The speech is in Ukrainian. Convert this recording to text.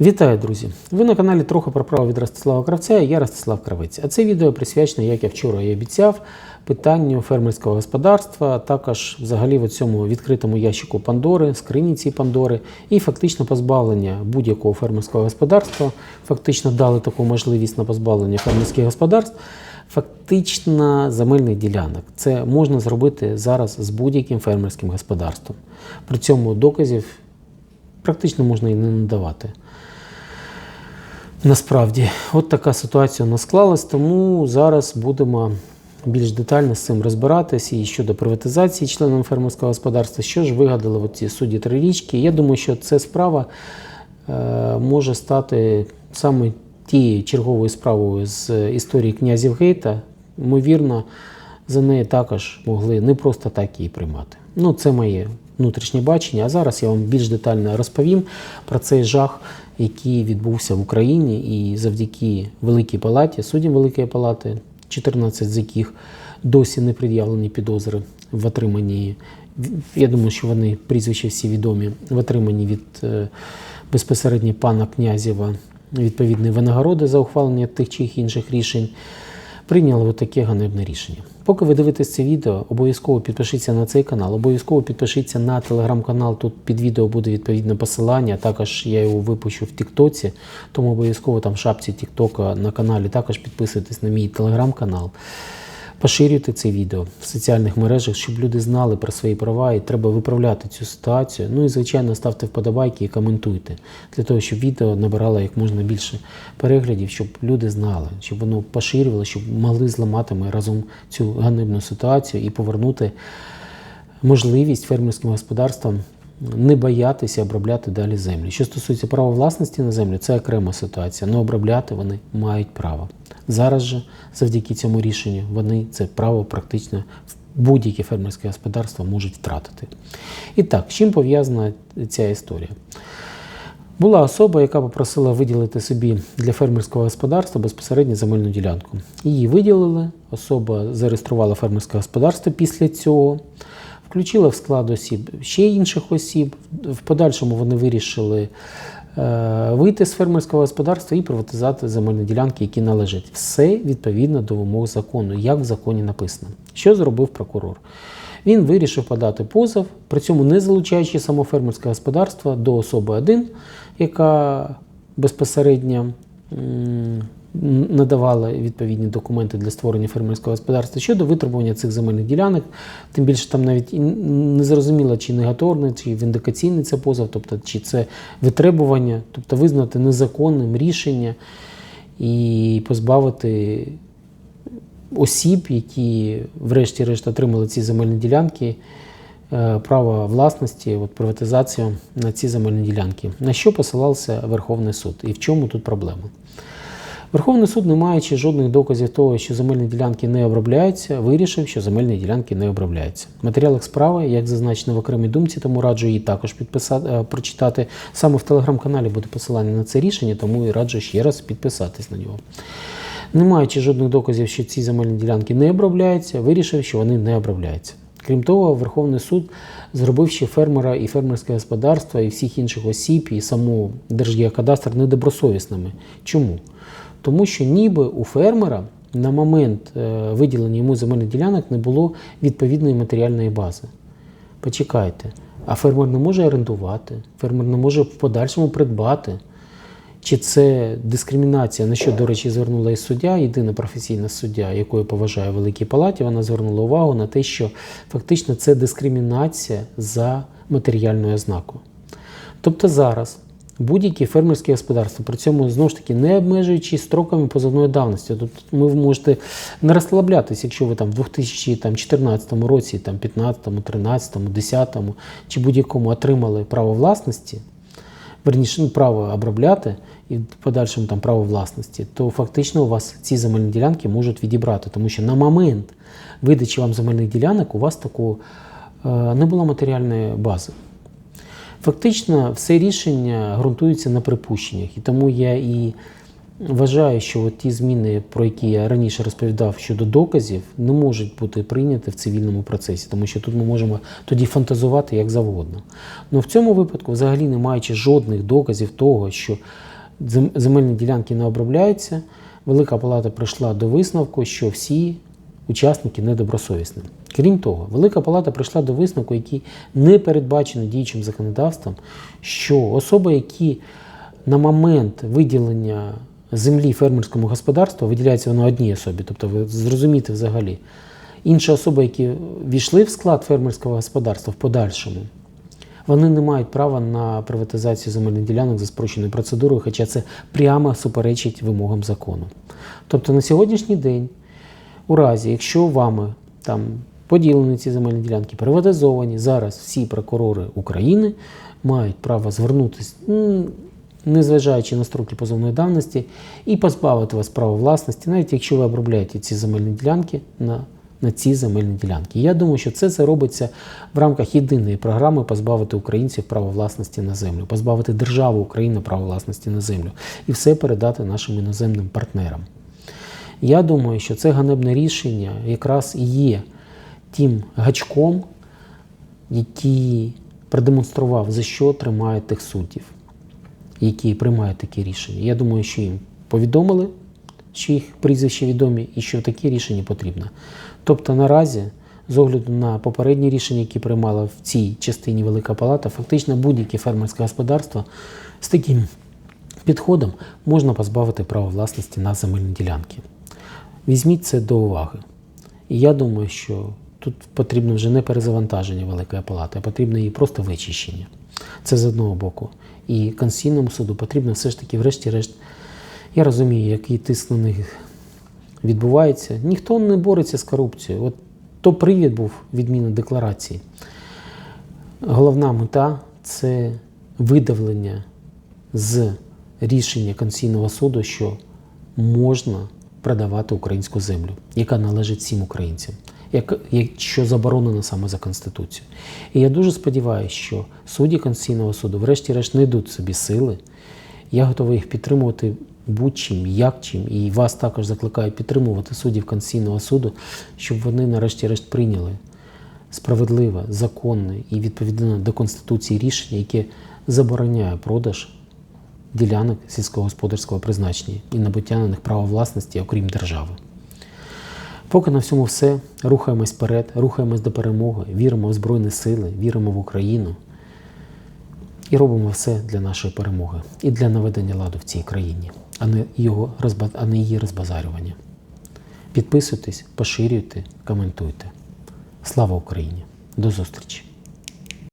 Вітаю, друзі! Ви на каналі трохи про право від Ростислава Кравця, я Ростислав Кравець. А це відео присвячено, як я вчора і обіцяв, питанню фермерського господарства, а також взагалі в цьому відкритому ящику Пандори, скриніці Пандори, і фактично позбавлення будь-якого фермерського господарства. Фактично дали таку можливість на позбавлення фермерських господарств. Фактично земельних ділянок. Це можна зробити зараз з будь-яким фермерським господарством. При цьому доказів практично можна і не надавати. Насправді, от така ситуація у нас склалась, тому зараз будемо більш детально з цим розбиратись і щодо приватизації членам фермерського господарства, що ж вигадали ці судді трирічки. Я думаю, що ця справа е, може стати саме тією черговою справою з історії князів Гейта. Ймовірно, за неї також могли не просто так її приймати. Ну, це моє внутрішнє бачення. А зараз я вам більш детально розповім про цей жах, який відбувся в Україні, і завдяки Великій Палаті, суддям Великої Палати, 14 з яких досі не пред'явлені підозри в отриманні. Я думаю, що вони прізвища всі відомі в отриманні від е, безпосередньо пана Князєва відповідної винагороди за ухвалення тих чи інших рішень прийняли таке ганебне рішення. Поки ви дивитесь це відео, обов'язково підпишіться на цей канал, обов'язково підпишіться на телеграм-канал. Тут під відео буде відповідне посилання. Також я його випущу в Тіктоці, тому обов'язково там в шапці Тіктока на каналі також підписуйтесь на мій телеграм-канал. Поширюйте це відео в соціальних мережах, щоб люди знали про свої права і треба виправляти цю ситуацію. Ну і звичайно ставте вподобайки і коментуйте для того, щоб відео набирало як можна більше переглядів, щоб люди знали, щоб воно поширювало, щоб могли зламати ми разом цю ганебну ситуацію і повернути можливість фермерським господарствам не боятися обробляти далі землі. Що стосується права власності на землю, це окрема ситуація. але обробляти вони мають право. Зараз же, завдяки цьому рішенню, вони це право практично в будь-яке фермерське господарство можуть втратити. І так, з чим пов'язана ця історія? Була особа, яка попросила виділити собі для фермерського господарства безпосередньо земельну ділянку. Її виділили, особа зареєструвала фермерське господарство після цього, включила в склад осіб ще інших осіб. В подальшому вони вирішили е, вийти з фермерського господарства і приватизувати земельні ділянки, які належать. Все відповідно до вимог закону, як в законі написано. Що зробив прокурор? Він вирішив подати позов, при цьому не залучаючи само фермерське господарство до особи 1, яка безпосередньо м, надавала відповідні документи для створення фермерського господарства щодо витребування цих земельних ділянок. Тим більше там навіть не зрозуміло, чи негаторний, чи віндикаційний це позов, тобто чи це витребування, тобто визнати незаконним рішення і позбавити осіб, які врешті-решт отримали ці земельні ділянки, е, право власності, от приватизацію на ці земельні ділянки. На що посилався Верховний суд і в чому тут проблема? Верховний суд, не маючи жодних доказів того, що земельні ділянки не обробляються, вирішив, що земельні ділянки не обробляються. В матеріалах справи, як зазначено в окремій думці, тому раджу її також підписати, е, прочитати. Саме в телеграм-каналі буде посилання на це рішення, тому і раджу ще раз підписатись на нього. Не маючи жодних доказів, що ці земельні ділянки не обробляються, вирішив, що вони не обробляються. Крім того, Верховний суд зробив ще фермера і фермерське господарство, і всіх інших осіб, і саму Держгеокадастр недобросовісними. Чому? Тому що ніби у фермера на момент е, виділення йому земельних ділянок не було відповідної матеріальної бази. Почекайте, а фермер не може орендувати, фермер не може в подальшому придбати. Чи це дискримінація, на що, до речі, звернула і суддя, єдина професійна суддя, яку я поважаю в Великій Палаті, вона звернула увагу на те, що фактично це дискримінація за матеріальною ознакою. Тобто зараз будь-які фермерські господарства, при цьому знову ж таки не обмежуючи строками позовної давності. Тобто ви можете не розслаблятися, якщо ви там в 2014 році, там 15, 13, 10 чи будь-якому отримали право власності верніше ну, право обробляти і в подальшому там право власності, то фактично у вас ці земельні ділянки можуть відібрати, тому що на момент видачі вам земельних ділянок у вас такого е, не було матеріальної бази. Фактично, все рішення ґрунтується на припущеннях, і тому я і вважаю, що от ті зміни, про які я раніше розповідав щодо доказів, не можуть бути прийняті в цивільному процесі, тому що тут ми можемо тоді фантазувати як завгодно. Ну в цьому випадку, взагалі не маючи жодних доказів того, що земельні ділянки не обробляються, Велика Палата прийшла до висновку, що всі учасники недобросовісні. Крім того, Велика Палата прийшла до висновку, який не передбачено діючим законодавством, що особи, які на момент виділення землі фермерському господарству виділяється воно одній особі, тобто ви зрозумієте взагалі. Інші особи, які війшли в склад фермерського господарства в подальшому, вони не мають права на приватизацію земельних ділянок за спрощеною процедурою, хоча це прямо суперечить вимогам закону. Тобто на сьогоднішній день, у разі, якщо вами там поділені ці земельні ділянки, приватизовані, зараз всі прокурори України мають право звернутися, незважаючи на строки позовної давності, і позбавити вас права власності, навіть якщо ви обробляєте ці земельні ділянки на на ці земельні ділянки. Я думаю, що це, це робиться в рамках єдиної програми позбавити українців права власності на землю, позбавити державу України права власності на землю і все передати нашим іноземним партнерам. Я думаю, що це ганебне рішення якраз і є тим гачком, який продемонстрував, за що тримають тих суддів, які приймають такі рішення. Я думаю, що їм повідомили, що їх прізвища відомі і що таке рішення потрібно. Тобто наразі, з огляду на попередні рішення, які приймала в цій частині Велика Палата, фактично будь-яке фермерське господарство з таким підходом можна позбавити права власності на земельні ділянки. Візьміть це до уваги. І я думаю, що тут потрібно вже не перезавантаження Великої Палати, а потрібно її просто вичищення. Це з одного боку. І Конституційному суду потрібно все ж таки, врешті-решт, я розумію, який тиск на них відбувається. Ніхто не бореться з корупцією. От то привід був відміна декларації. Головна мета це видавлення з рішення Конституційного суду, що можна продавати українську землю, яка належить всім українцям, як, що заборонено саме за Конституцією. І я дуже сподіваюся, що судді Конституційного суду, врешті-решт, знайдуть собі сили. Я готовий їх підтримувати будь-чим, як чим, і вас також закликаю підтримувати суддів Конституційного суду, щоб вони нарешті-решт прийняли справедливе, законне і відповідне до Конституції рішення, яке забороняє продаж ділянок сільськогосподарського призначення і набуття на них права власності, окрім держави. Поки на всьому все. Рухаємось вперед, рухаємось до перемоги, віримо в Збройні Сили, віримо в Україну і робимо все для нашої перемоги і для наведення ладу в цій країні, а не, його, а не її розбазарювання. Підписуйтесь, поширюйте, коментуйте. Слава Україні! До зустрічі!